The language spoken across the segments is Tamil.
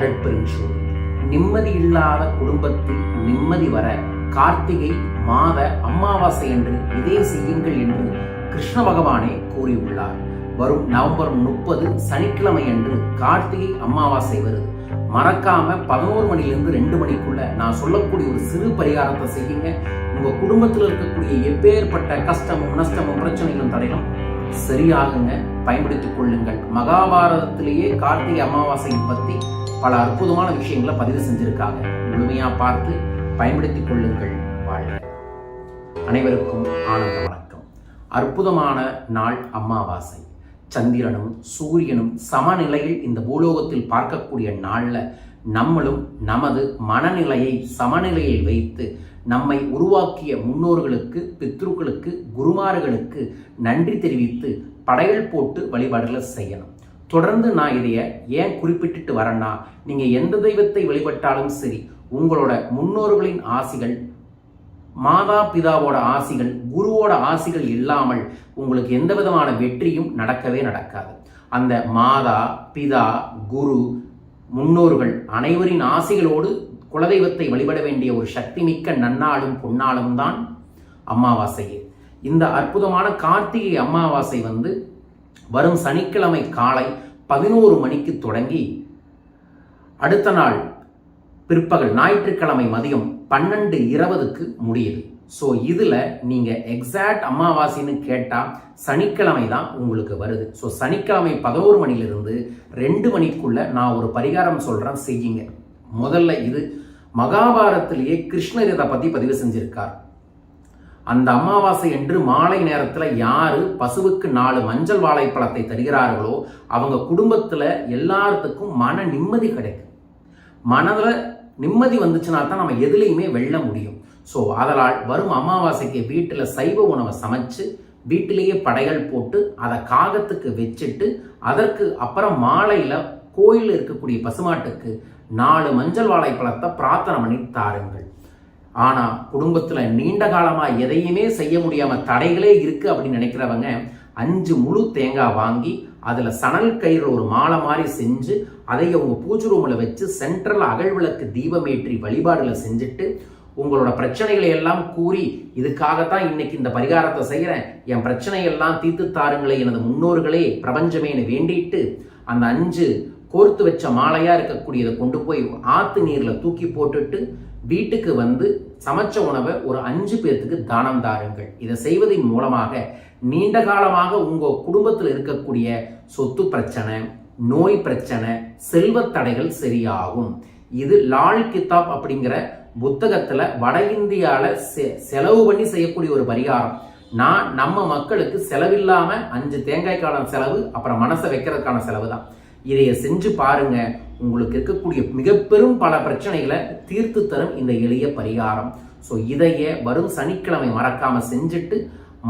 அருட்பெருஞ்சோதி நிம்மதி இல்லாத குடும்பத்தில் நிம்மதி வர கார்த்திகை மாத அமாவாசை என்று இதே செய்யுங்கள் என்று கிருஷ்ண பகவானே கூறியுள்ளார். வரும் நவம்பர் முப்பது சனிக்கிழமை அன்று கார்த்திகை அமாவாசை வருது. மறக்காம பதினோரு மணிலிருந்து ரெண்டு மணிக்குள்ள நான் சொல்லக்கூடிய ஒரு சிறு பரிகாரத்தை செய்யுங்க. உங்க குடும்பத்தில் இருக்கக்கூடிய எப்பேற்பட்ட கஷ்டமும் நஷ்டமும் பிரச்சனைகளும் தடையும் சரியாகுங்க. பயன்படுத்திக் கொள்ளுங்கள். மகாபாரதத்திலேயே கார்த்திகை அமாவாசையை பத்தி பல அற்புதமான விஷயங்களை பதிவு செஞ்சிருக்காங்க. முழுமையாக பார்த்து பயன்படுத்திக் கொள்ளுங்கள் வாழ்க. அனைவருக்கும் ஆனந்த வணக்கம். அற்புதமான நாள் அமாவாசை. சந்திரனும் சூரியனும் சமநிலையில் இந்த பூலோகத்தில் பார்க்கக்கூடிய நாளில் நம்மளும் நமது மனநிலையை சமநிலையில் வைத்து நம்மை உருவாக்கிய முன்னோர்களுக்கு பித்ருக்களுக்கு குருமார்களுக்கு நன்றி தெரிவித்து படையல் போட்டு வழிபாடுகளை செய்யணும். தொடர்ந்து நான் இதைய ஏன் குறிப்பிட்டுட்டு வரேன்னா நீங்கள் எந்த தெய்வத்தை வழிபட்டாலும் சரி உங்களோட முன்னோர்களின் ஆசிகள் மாதா பிதாவோட ஆசிகள் குருவோட ஆசிகள் இல்லாமல் உங்களுக்கு எந்த விதமான வெற்றியும் நடக்கவே நடக்காது. அந்த மாதா பிதா குரு முன்னோர்கள் அனைவரின் ஆசிகளோடு குலதெய்வத்தை வழிபட வேண்டிய ஒரு சக்தி மிக்க நன்னாளும் பொன்னாளும் தான் அமாவாசையே. இந்த அற்புதமான கார்த்திகை அமாவாசை வந்து வரும் சனிக்கிழமை காலை பதினோரு மணிக்கு தொடங்கி அடுத்த நாள் பிற்பகல் ஞாயிற்றுக்கிழமை மதியம் பன்னெண்டு இருபதுக்கு முடியுது. ஸோ இதில் நீங்கள் எக்ஸாக்ட் அமாவாசைன்னு கேட்டால் சனிக்கிழமை தான் உங்களுக்கு வருது. ஸோ சனிக்கிழமை பதினோரு மணிலிருந்து ரெண்டு மணிக்குள்ள நான் ஒரு பரிகாரம் சொல்கிறேன் செய்யுங்க. முதல்ல இது மகாபாரத்திலேயே கிருஷ்ணர் இதை பற்றி பதிவு செஞ்சிருக்கார். அந்த அமாவாசை என்று மாலை நேரத்தில் யார் பசுவுக்கு நாலு மஞ்சள் வாழைப்பழத்தை தருகிறார்களோ அவங்க குடும்பத்தில் எல்லாத்துக்கும் மன நிம்மதி கிடைக்கும். மனதில் நிம்மதி வந்துச்சுன்னா தான் நம்ம எதுலேயுமே வெல்ல முடியும். ஸோ அதனால் வரும் அமாவாசைக்கு வீட்டில் சைவ உணவை சமைச்சு வீட்டிலேயே படைகள் போட்டு அதை காகத்துக்கு வச்சுட்டு அதற்கு அப்புறம் மாலையில் கோயிலில் இருக்கக்கூடிய பசுமாட்டுக்கு நாலு மஞ்சள் வாழைப்பழத்தை பிரார்த்தனை பண்ணி தாருங்கள். ஆனால் குடும்பத்தில் நீண்ட காலமாக எதையுமே செய்ய முடியாமல் தடைகளே இருக்குது அப்படின்னு நினைக்கிறவங்க அஞ்சு முழு தேங்காய் வாங்கி அதில் சணல் கயிறு ஒரு மாலை மாதிரி செஞ்சு அதை அவங்க பூஜை ரூமில் வச்சு சென்ட்ரல் அகழ்விளக்கு தீபமேற்றி வழிபாடில் செஞ்சுட்டு உங்களோட பிரச்சனைகளை எல்லாம் கூறி இதுக்காகத்தான் இன்னைக்கு இந்த பரிகாரத்தை செய்கிறேன் என் பிரச்சனையெல்லாம் தீர்த்து தாருங்களே எனது முன்னோர்களே பிரபஞ்சமேனு வேண்டிட்டு அந்த அஞ்சு கோர்த்து வச்ச மாலையாக இருக்கக்கூடியதை கொண்டு போய் ஆற்று நீரில் தூக்கி போட்டுட்டு வீட்டுக்கு வந்து சமைச்ச உணவை ஒரு அஞ்சு பேர்த்துக்கு தானம் தாருங்கள். இதை செய்வதன் மூலமாக நீண்ட காலமாக உங்கள் குடும்பத்தில் இருக்கக்கூடிய சொத்து பிரச்சனை நோய் பிரச்சனை செல்வத் தடைகள் சரியாகும். இது லால் கிதாப் அப்படிங்கிற புத்தகத்தில் வட இந்தியாவில் செலவு பண்ணி செய்யக்கூடிய ஒரு பரிகாரம். நான் நம்ம மக்களுக்கு செலவில்லாமல் அஞ்சு தேங்காய்க்கான செலவு அப்புறம் மனசை வைக்கிறதுக்கான செலவு தான் இதைய செஞ்சு பாருங்க. உங்களுக்கு இருக்கக்கூடிய மிக பெரும் பல பிரச்சனைகளை தீர்த்து தரும் இந்த எளிய பரிகாரம். ஸோ இதைய வரும் சனிக்கிழமை மறக்காம செஞ்சுட்டு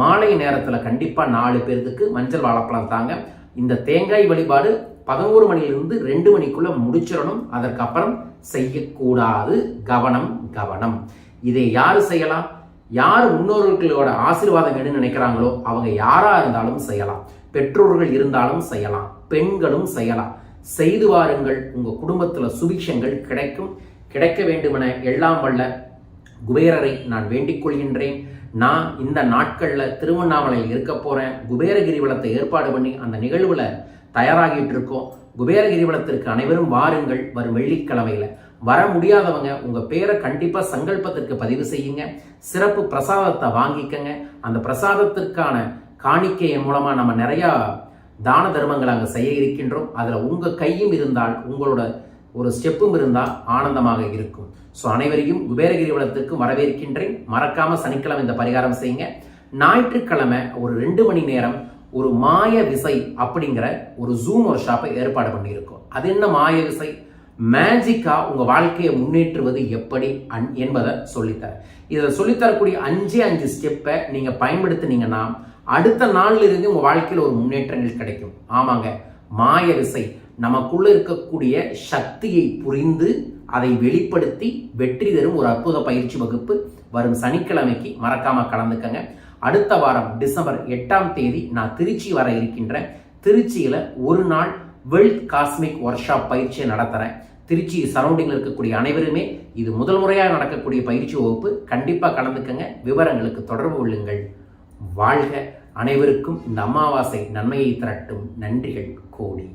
மாலை நேரத்தில் கண்டிப்பாக நாலு பேர்த்துக்கு மஞ்சள் வாழைப்பழம் தாங்க. இந்த தேங்காய் வழிபாடு பதினோரு மணிலிருந்து ரெண்டு மணிக்குள்ள முடிச்சிடணும். அதற்கப்புறம் செய்யக்கூடாது. கவனம் கவனம். இதை யார் செய்யலாம்? யார் முன்னோர்களோட ஆசீர்வாதம் வேணும்னு நினைக்கிறாங்களோ அவங்க யாரா இருந்தாலும் செய்யலாம். பெற்றோர்கள் இருந்தாலும் செய்யலாம். பெண்களும் செய்யலாம். செய்து வாருங்கள் உங்க குடும்பத்துல சுபிக்ஷங்கள் கிடைக்கும். கிடைக்க வேண்டுமென எல்லாம் வல்ல குபேரரை நான் வேண்டிக் கொள்கின்றேன். நான் இந்த நாட்கள்ல திருவண்ணாமலையில் இருக்க போறேன். குபேரகிரிவலத்தை ஏற்பாடு பண்ணி அந்த நிகழ்வுல தயாராகிட்டு இருக்கோம். குபேர அனைவரும் வாருங்கள் வரும் வெள்ளிக்கிழமையில. வர முடியாதவங்க உங்க பேரை கண்டிப்பா சங்கல்பத்திற்கு பதிவு செய்யுங்க. சிறப்பு பிரசாதத்தை வாங்கிக்கங்க. அந்த பிரசாதத்திற்கான காணிக்கையின் மூலமா நம்ம நிறையா தான தர்மங்கள் அங்கே செய்ய இருக்கின்றோம். அதில் உங்கள் கையும் இருந்தால் உங்களோட ஒரு ஸ்டெப்பும் இருந்தால் ஆனந்தமாக இருக்கும். ஸோ அனைவரையும் குபேரகிரி வளத்திற்கு வரவேற்கின்றேன். மறக்காமல் சனிக்கிழமை இந்த பரிகாரம் செய்யுங்க. ஞாயிற்றுக்கிழமை ஒரு ரெண்டு மணி நேரம் ஒரு மாய விசை அப்படிங்கிற ஒரு ஜூம் ஒரு ஷாப்பை ஏற்பாடு பண்ணியிருக்கோம். அது என்ன மாய விசை? மேஜிக்காக உங்கள் வாழ்க்கையை முன்னேற்றுவது எப்படி என்பதை சொல்லித்தரேன். இதை சொல்லித்தரக்கூடிய அஞ்சே அஞ்சு ஸ்டெப்பை நீங்கள் பயன்படுத்தினீங்கன்னா அடுத்த நாளில் இருந்து உங்கள் வாழ்க்கையில் ஒரு முன்னேற்றங்கள் கிடைக்கும். ஆமாங்க. மாய விசை. நமக்குள்ள இருக்கக்கூடிய சக்தியை புரிந்து அதை வெளிப்படுத்தி வெற்றி தரும் ஒரு அற்புத பயிற்சி வகுப்பு வரும் சனிக்கிழமைக்கு மறக்காம கலந்துக்கங்க. அடுத்த வாரம் டிசம்பர் எட்டாம் தேதி நான் திருச்சி வர இருக்கின்றேன் திருச்சியில் ஒரு நாள் வெல்த் காஸ்மிக் ஒர்க் ஷாப் பயிற்சியை நடத்துகிறேன் திருச்சி சரௌண்டிங்கில் இருக்கக்கூடிய அனைவருமே இது முதல் முறையாக நடக்கக்கூடிய பயிற்சி வகுப்பு. கண்டிப்பாக கலந்துக்கங்க. விவரங்களுக்கு தொடர்பு கொள்ளுங்கள். வாழ்க அனைவருக்கும் இந்த அமாவாசை நன்மையை திரட்டும் நன்றிகள் கோடி.